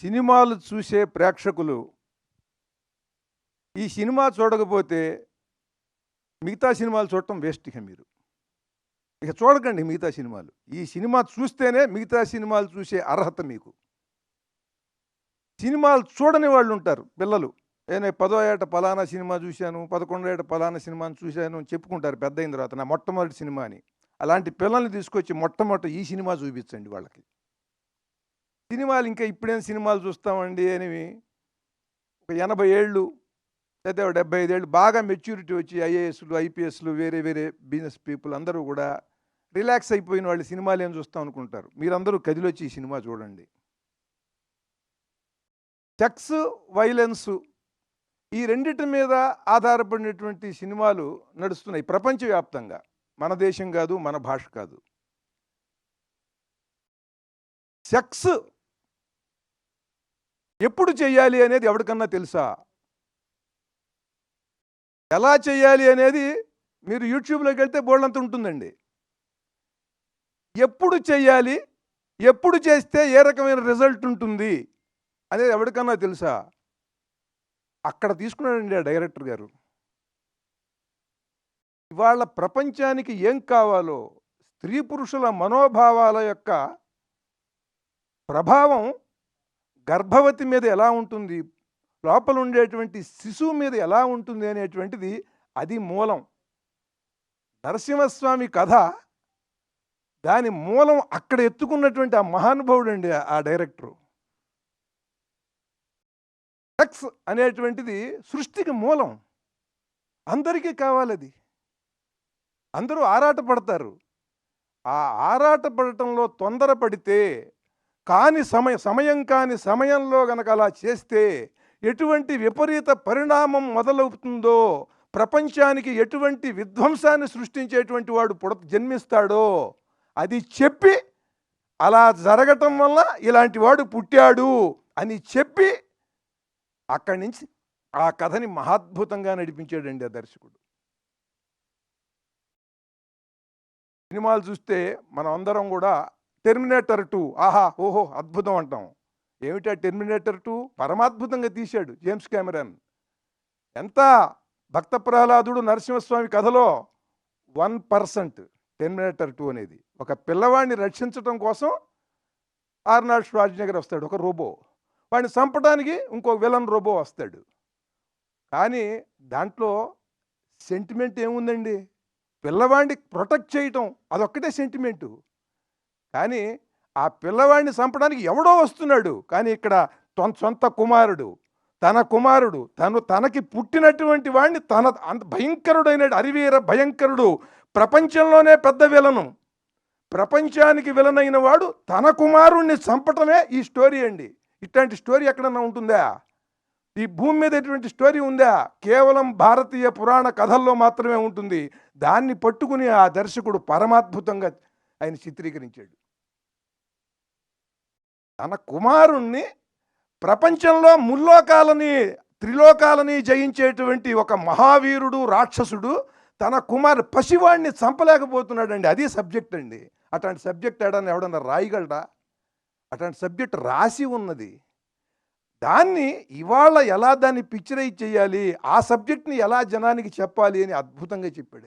సినిమాలు చూసే ప్రేక్షకులు ఈ సినిమా చూడకపోతే మిగతా సినిమాలు చూడటం వేస్ట్ ఇక మీరు. ఇక చూడకండి మిగతా సినిమాలు. ఈ సినిమా చూస్తేనే మిగతా సినిమాలు చూసే అర్హత మీకు. సినిమాలు చూడని వాళ్ళు ఉంటారు పిల్లలు. నేను పదో ఏట పలానా సినిమా చూశాను పదకొండో ఏట పలానా సినిమాని చూశాను అని చెప్పుకుంటారు పెద్ద అయిన తర్వాత నా మొట్టమొదటి సినిమా అని. అలాంటి పిల్లల్ని తీసుకొచ్చి మొట్టమొదటి ఈ సినిమా చూపించండి వాళ్ళకి. సినిమాలు ఇంకా ఇప్పుడేం సినిమాలు చూస్తామండి అనేవి ఒక ఎనభై ఏళ్ళు లేదా డెబ్బై ఐదేళ్ళు బాగా మెచ్యూరిటీ వచ్చి ఐఏఎస్లు ఐపీఎస్లు వేరే వేరే బిజినెస్ పీపుల్ అందరూ కూడా రిలాక్స్ అయిపోయిన వాళ్ళు సినిమాలు ఏం చూస్తాం అనుకుంటారు. మీరందరూ కదిలొచ్చి ఈ సినిమా చూడండి. సెక్స్ వైలెన్స్ ఈ రెండిటి మీద ఆధారపడినటువంటి సినిమాలు నడుస్తున్నాయి ప్రపంచవ్యాప్తంగా. మన దేశం కాదు మన భాష కాదు. సెక్స్ ఎప్పుడు చేయాలి అనేది ఎవరికన్నా తెలుసా? ఎలా చేయాలి అనేది మీరు యూట్యూబ్లోకి వెళ్తే బోర్డంత ఉంటుందండి. ఎప్పుడు చేయాలి ఎప్పుడు చేస్తే ఏ రకమైన రిజల్ట్ ఉంటుంది అనేది ఎవరికన్నా తెలుసా? అక్కడ తీసుకున్నాడండి ఆ డైరెక్టర్ గారు. ఇవాళ ప్రపంచానికి ఏం కావాలో స్త్రీ పురుషుల మనోభావాల యొక్క ప్రభావం గర్భవతి మీద ఎలా ఉంటుంది? లోపల ఉండేటువంటి శిశువు మీద ఎలా ఉంటుంది అనేటువంటిది అది మూలం. నరసింహస్వామి కథ దాని మూలం అక్కడ ఎత్తుకున్నటువంటి ఆ మహానుభావుడు అండి ఆ డైరెక్టరు. సెక్స్ అనేటువంటిది సృష్టికి మూలం. అందరికీ కావాలి అది అందరూ ఆరాటపడతారు. ఆ ఆరాటపడటంలో తొందరపడితే కాని సమయ సమయం కాని సమయంలో గనక అలా చేస్తే ఎటువంటి విపరీత పరిణామం మొదలవుతుందో ప్రపంచానికి ఎటువంటి విధ్వంసాన్ని సృష్టించేటువంటి వాడు పుడ జన్మిస్తాడో అది చెప్పి అలా జరగటం వల్ల ఇలాంటి వాడు పుట్టాడు అని చెప్పి అక్కడి నుంచి ఆ కథని మహాద్భుతంగా నడిపించాడండి ఆ దర్శకుడు. సినిమాలు చూస్తే మనం అందరం కూడా టెర్మినేటర్ టూ. ఆహా ఓహో అద్భుతం అంటాం. ఏమిటా టెర్మినేటర్ టూ? పరమాద్భుతంగా తీశాడు జేమ్స్ కెమెరాన్ ఎంత భక్త ప్రహ్లాదుడు నరసింహస్వామి కథలో? వన్ పర్సెంట్ టెర్మినేటర్ టూ అనేది. ఒక పిల్లవాడిని రక్షించడం కోసం ఆర్నాల్డ్ ష్వార్జ్నగర్ వస్తాడు ఒక రోబో. వాడిని చంపడానికి ఇంకో విలన్ రోబో వస్తాడు. కానీ దాంట్లో సెంటిమెంట్ ఏముందండి? పిల్లవాడిని ప్రొటెక్ట్ చేయటం అదొక్కటే సెంటిమెంటు. కానీ ఆ పిల్లవాడిని చంపడానికి ఎవడో వస్తున్నాడు. కానీ ఇక్కడ తొన్ సొంత కుమారుడు తన కుమారుడు తను తనకి పుట్టినటువంటి వాడిని తన అంత భయంకరుడైన అరివీర భయంకరుడు ప్రపంచంలోనే పెద్ద విలను. ప్రపంచానికి విలనైన వాడు తన కుమారుణ్ణి చంపటమే ఈ స్టోరీ అండి. ఇట్లాంటి స్టోరీ ఎక్కడన్నా ఉంటుందా? ఈ భూమి మీద ఎటువంటి స్టోరీ ఉందా? కేవలం భారతీయ పురాణ కథల్లో మాత్రమే ఉంటుంది. దాన్ని పట్టుకుని ఆ దర్శకుడు పరమాద్భుతంగా ఆయన చిత్రీకరించాడు. తన కుమారుణ్ణి ప్రపంచంలో ముల్లోకాలని త్రిలోకాలని జయించేటువంటి ఒక మహావీరుడు రాక్షసుడు తన కుమారు పసివాడిని చంపలేకపోతున్నాడండి. అది సబ్జెక్ట్ అండి. అట్లాంటి సబ్జెక్ట్ ఏడన్నా ఎవడన్నా రాయగలడా? అట్లాంటి సబ్జెక్ట్ రాసి ఉన్నది. దాన్ని ఇవాళ ఎలా దాన్ని పిక్చరైజ్ చేయాలి? ఆ సబ్జెక్ట్ని ఎలా జనానికి చెప్పాలి అని అద్భుతంగా చెప్పాడు.